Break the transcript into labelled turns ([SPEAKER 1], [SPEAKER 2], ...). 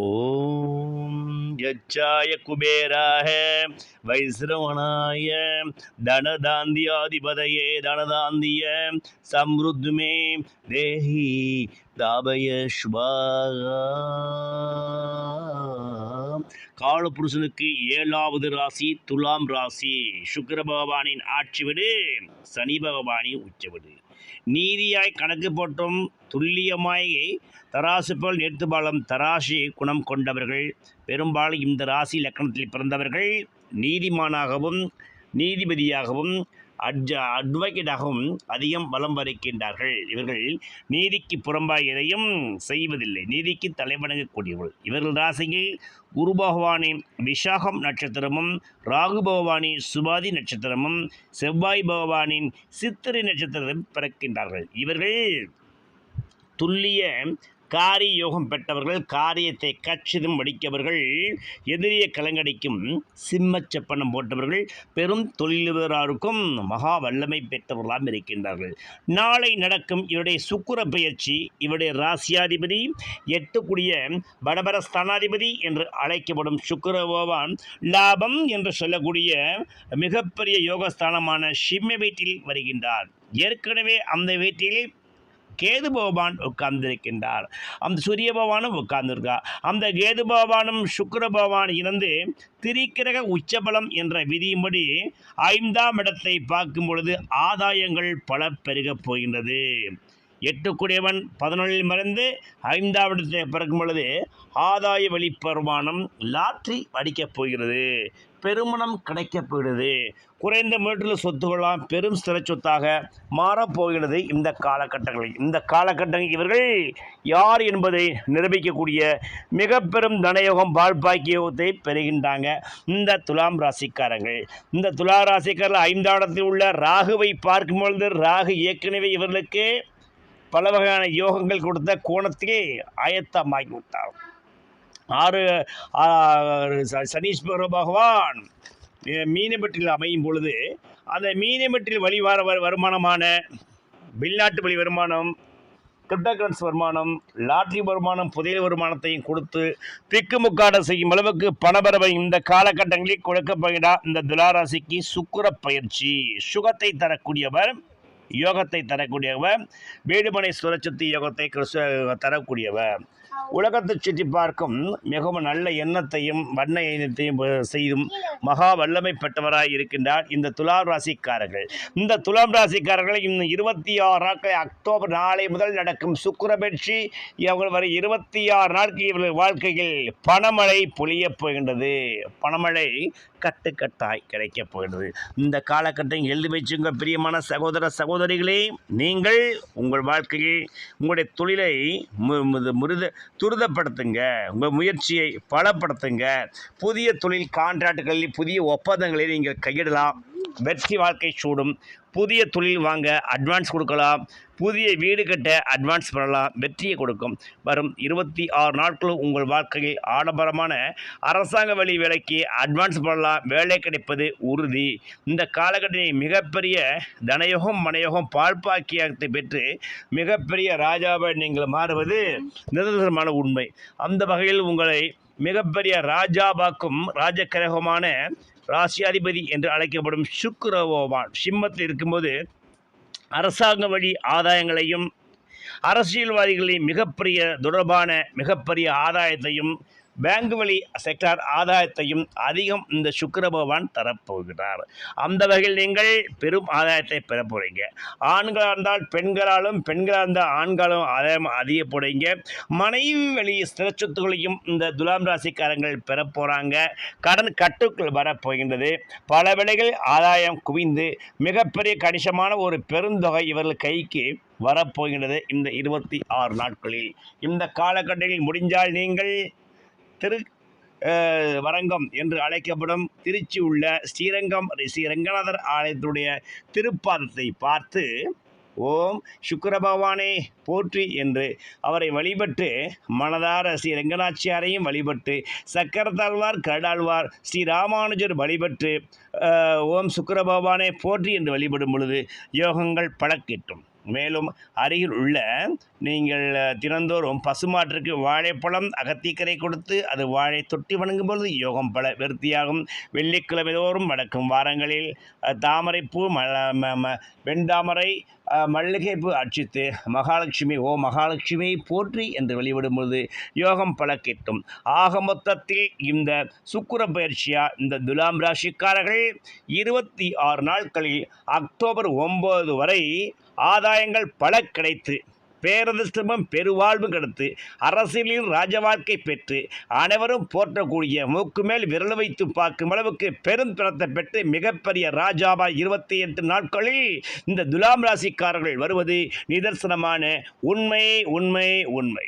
[SPEAKER 1] ஓம் யச்சாய குபேராக வைஸ்ரவணாய தனதாந்தியாதிபதையே தனதாந்திய சம்ருத்மே தேஹி தாபய காலபுருஷனுக்கு ஏழாவது ராசி துலாம் ராசி. சுக்கர பகவானின் ஆட்சி விடு சனி பகவானின் உச்ச நீதியாய் கணக்கு போட்டும் துல்லியமாய் தராசு போல் நேர்த்து பாலம் தராசி குணம் கொண்டவர்கள் பெரும்பாலும் இந்த ராசி லக்கணத்தில் பிறந்தவர்கள் நீதிமானாகவும் நீதிபதியாகவும் அட்ஜ அட்வொகேட்டாகவும் அதிகம் பலம் வரைக்கின்றார்கள் இவர்கள் நீதிக்கு புறம்பாக எதையும் செய்வதில்லை. நீதிக்கு தலைவணங்கக்கூடியவர்கள். இவர்கள் ராசியில் குரு பகவானின் விஷாகம் நட்சத்திரமும் ராகு பகவானின் சுபாதி நட்சத்திரமும் செவ்வாய் பகவானின் சித்திரை நட்சத்திரத்தில் பிறக்கின்றார்கள். இவர்கள் துல்லிய காரிய யோகம் பெற்றவர்கள் காரியத்தை கச்சிதம் வடிக்கவர்கள் எதிரிய கலங்கடிக்கும் சிம்மச்சப்பனம் போட்டவர்கள் பெரும் தொழிலதிபராருக்கும் மகா வல்லமை பெற்றவர்களாம் இருக்கின்றார்கள். நாளை நடக்கும் இவருடைய சுக்கிர பயிற்சி இவருடைய ராசியாதிபதி எட்டுக்குடிய வடபர ஸ்தானாதிபதி என்று அழைக்கப்படும் சுக்கர பகவான் லாபம் என்று சொல்லக்கூடிய மிகப்பெரிய யோகஸ்தானமான சிம்ம வீட்டில் வருகின்றார். ஏற்கனவே அந்த வீட்டில் கேது பகவான் உட்கார்ந்திருக்கின்றார். அந்த சூரிய பகவானும் உட்கார்ந்திருக்கார் அந்த கேது பகவானும் சுக்கர பகவான் இணைந்து திரிக்கிரக உச்சபலம் என்ற விதியின்படி ஐந்தாம் இடத்தை பார்க்கும் பொழுது ஆதாயங்கள் பல பெருகப் போகின்றது. எட்டுக்குடையவன் பதினொன்றில் மறைந்து ஐந்தாவது இடத்தை பிறக்கும் பொழுது ஆதாய வழி வருமானம் லாட்ரி அடிக்கப் போகிறது. பெருமணம் கிடைக்கப் போகிறது குறைந்த மீட்டரில் சொத்துக்களாம் பெரும் ஸ்திர சொத்தாக மாறப்போகிறது இந்த காலகட்டங்களில். இந்த காலகட்டங்கள் இவர்கள் யார் என்பதை நிரூபிக்கக்கூடிய மிக பெரும் தனயோகம் பால்பாக்கியோகத்தை பெறுகின்றாங்க இந்த துலாம் ராசிக்காரங்கள் இந்த துலா ராசிக்காரர்கள் ஐந்தாம் இடத்தில் உள்ள ராகுவை பார்க்கும் பொழுது ராகு ஏற்கனவே இவர்களுக்கு பல வகையான யோகங்கள் கொடுத்த கோணத்தையே ஆயத்தமாகி விட்டார் ஆறு சனீஸ்வர பகவான் மீ- அமையும் பொழுது அந்த மீனப்பட்டில் வழிவார வர வருமானமான வெளிநாட்டு வழி வருமானம் கிரிப்டோகரன்சி வருமானம் லாட்ரி வருமானம் புதையல் வருமானத்தையும் கொடுத்து திக்குமுக்காட செய்யும் அளவுக்கு பணபரவை இந்த காலகட்டங்களில் கொடுக்கப்படுகிறார் இந்த துலாராசிக்கு சுக்கர பயிற்சி சுகத்தை தரக்கூடியவர் யோகத்தை தரக்கூடியவர். வீடுமனை சுரச்சத்து யோகத்தை கிறிஸ்துவ தரக்கூடியவர். உலகத்தை சுற்றி பார்க்கும் மிகவும் நல்ல எண்ணத்தையும் வண்ண எண்ணத்தையும் செய்தும் மகா வல்லமை பெற்றவராய் இருக்கின்றார் இந்த துலாம் ராசிக்காரர்கள். இந்த துலாம் ராசிக்காரர்கள் இன்னும் இருபத்தி ஆறு நாட்கள் அக்டோபர் நாளை முதல் நடக்கும் சுக்கிர பயிற்சி இவர்கள் வரை இருபத்தி ஆறு நாட்கள் இவர்கள் வாழ்க்கையில் பணமழை பொழியப் போகின்றது. பணமழை கட்டுக்கட்டாய் கிடைக்கப் போகிறது இந்த காலகட்டம் எழுதி வச்சுங்க பிரியமான சகோதர சகோதரிகளே நீங்கள் உங்கள் வாழ்க்கையில் உங்களுடைய தொழிலை முது- முருத துரிதப்படுத்துங்க. உங்கள் முயற்சியை பலப்படுத்துங்க. புதிய தொழில் கான்ட்ராக்டுகளில் புதிய ஒப்பந்தங்களை நீங்கள் கையிடலாம். வெற்றி வாழ்க்கை சூடும். புதிய தொழில் வாங்க அட்வான்ஸ் கொடுக்கலாம். புதிய வீடு கட்ட அட்வான்ஸ் பண்ணலாம். வெற்றியை கொடுக்கும். வரும் இருபத்தி ஆறு நாட்களும் உங்கள் வாழ்க்கையில் ஆடம்பரமான அரசாங்க வழி வேலைக்கு அட்வான்ஸ் பண்ணலாம். வேலை கிடைப்பது உறுதி. இந்த காலகட்டத்தில் மிகப்பெரிய தனயோகம் மனயோகம் பால்பாக்கியத்தை பெற்று மிகப்பெரிய ராஜாவை நீங்கள் மாறுவது நிரந்தரமான உண்மை. அந்த வகையில் உங்களை மிகப்பெரிய ராஜாபாக்கும் ராஜகிரகமான ராசியாதிபதி என்று அழைக்கப்படும் சுக்கிர சிம்மத்தில் இருக்கும்போது அரசாங்க வழி ஆதாயங்களையும் அரசியல்வாதிகளின் மிகப்பெரிய தொடர்பான மிகப்பெரிய ஆதாயத்தையும் பேங்க் வழி செக்டார் ஆதாயத்தையும் அதிகம் இந்த சுக்கர பகவான் தரப்போகிறார். அந்த வகையில் நீங்கள் பெரும் ஆதாயத்தை பெற போகிறீங்க ஆண்களாக இருந்தால் பெண்களாலும் பெண்களாக இருந்தால் ஆண்களும் ஆதாயம் அதிக போடுறீங்க மனைவி வழி ஸ்திர சொத்துக்களையும் இந்த துலாம் ராசிக்காரங்கள் பெற போகிறாங்க கடன் கட்டுக்குள் வரப்போகின்றது பல வேளைகள் ஆதாயம் குவிந்து மிகப்பெரிய கணிசமான ஒரு பெருந்தொகை இவர்கள் கைக்கு வரப்போகின்றது இந்த இருபத்தி ஆறு நாட்களில். இந்த காலகட்டத்தில் முடிஞ்சால் நீங்கள் திரு வரங்கம் என்று அழைக்கப்படும் திருச்சி உள்ள ஸ்ரீரங்கம் ஸ்ரீ ரங்கநாதர் ஆலயத்துடைய திருப்பாதத்தை பார்த்து ஓம் சுக்கர பகவானே போற்றி என்று அவரை வழிபட்டு மனதார ஸ்ரீ ரங்கநாச்சியாரையும் வழிபட்டு சக்கரத்தாழ்வார் கருடாழ்வார் ஸ்ரீ ராமானுஜர் வழிபட்டு ஓம் சுக்கர பகவானே போற்றி என்று வழிபடும் பொழுது யோகங்கள் பழக்கிட்டும் மேலும் அருகில் உள்ள நீங்கள் தினந்தோறும் பசுமாட்டிற்கு வாழைப்பழம் அகத்திக்கரை கொடுத்து அது வாழை தொட்டி வணங்கும் பொழுது யோகம் பல விருத்தியாகும். வெள்ளிக்கிழமை தோறும் வடக்கும் வாரங்களில் தாமரைப்பூ ம ம- ம- வெண்தாமரை மல்லிகைப்பூ அர்ச்சித்து மகாலட்சுமி ஓ மகாலட்சுமியை போற்றி என்று வெளிவிடும் பொழுது யோகம் பல கிட்டும் ஆக மொத்தத்தில் இந்த சுக்கிர பயிற்சியாக இந்த துலாம் ராசிக்காரர்கள் இருபத்தி ஆறு நாட்களில் அக்டோபர் ஒம்பது வரை ஆதாயங்கள் பல கிடைத்து பேரதிர்ஷ்டமும் பெருவாழ்வும் கிடைத்து அரசியலில் ராஜ வாழ்க்கை பெற்று அனைவரும் போற்றக்கூடிய மூக்கு மேல் விரல் வைத்து பார்க்கும் அளவுக்கு பெரும் பிறத்தை பெற்று மிகப்பெரிய ராஜாவா இருபத்தி எட்டு நாட்களில் இந்த துலாம் ராசிக்காரர்கள் வருவது நிதர்சனமான உண்மை உண்மை உண்மை.